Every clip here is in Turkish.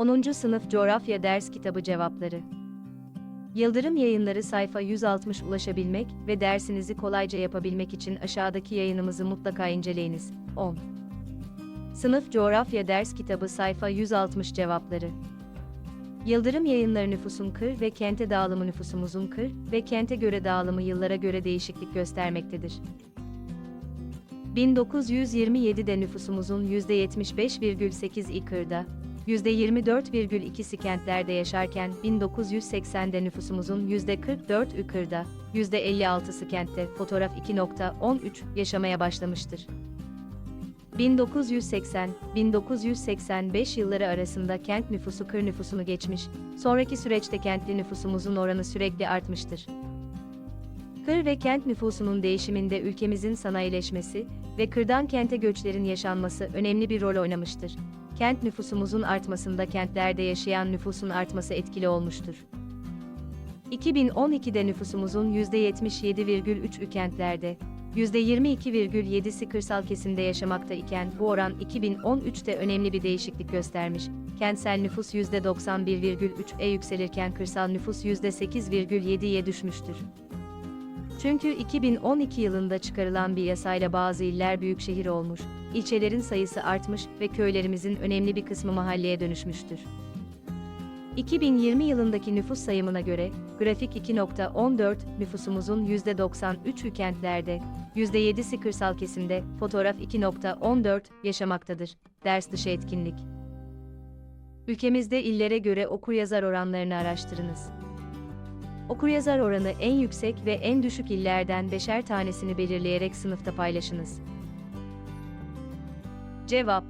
10. Sınıf Coğrafya Ders Kitabı Cevapları Yıldırım Yayınları sayfa 160 ulaşabilmek ve dersinizi kolayca yapabilmek için aşağıdaki yayınımızı mutlaka inceleyiniz. 10. Sınıf Coğrafya Ders Kitabı sayfa 160 cevapları Yıldırım Yayınları nüfusun kır ve kente dağılımı nüfusumuzun kır ve kente göre dağılımı yıllara göre değişiklik göstermektedir. 1927'de nüfusumuzun %75,8'i kırda, %24,2'si kentlerde yaşarken 1980'de nüfusumuzun %44'ü kırda, %56'sı kentte fotoğraf 2.13 yaşamaya başlamıştır. 1980-1985 yılları arasında kent nüfusu kır nüfusunu geçmiş, sonraki süreçte kentli nüfusumuzun oranı sürekli artmıştır. Kır ve kent nüfusunun değişiminde ülkemizin sanayileşmesi ve kırdan kente göçlerin yaşanması önemli bir rol oynamıştır. Kent nüfusumuzun artmasında kentlerde yaşayan nüfusun artması etkili olmuştur. 2012'de nüfusumuzun %77,3'ü kentlerde, %22,7'si kırsal kesimde yaşamakta iken bu oran 2013'te önemli bir değişiklik göstermiş. Kentsel nüfus %91,3'e yükselirken kırsal nüfus %8,7'ye düşmüştür. Çünkü 2012 yılında çıkarılan bir yasayla bazı iller büyükşehir olmuş, ilçelerin sayısı artmış ve köylerimizin önemli bir kısmı mahalleye dönüşmüştür. 2020 yılındaki nüfus sayımına göre, grafik 2.14, nüfusumuzun %93'ü kentlerde, %7'si kırsal kesimde, fotoğraf 2.14 yaşamaktadır. Ders dışı etkinlik. Ülkemizde illere göre okur-yazar oranlarını araştırınız. Okuryazar oranı en yüksek ve en düşük illerden beşer tanesini belirleyerek sınıfta paylaşınız. Cevap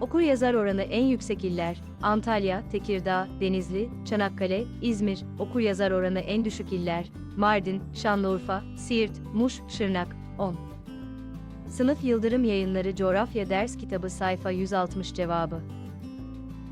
Okuryazar oranı en yüksek iller, Antalya, Tekirdağ, Denizli, Çanakkale, İzmir, okuryazar oranı en düşük iller, Mardin, Şanlıurfa, Siirt, Muş, Şırnak, 10. Sınıf Yıldırım Yayınları Coğrafya Ders Kitabı sayfa 160 cevabı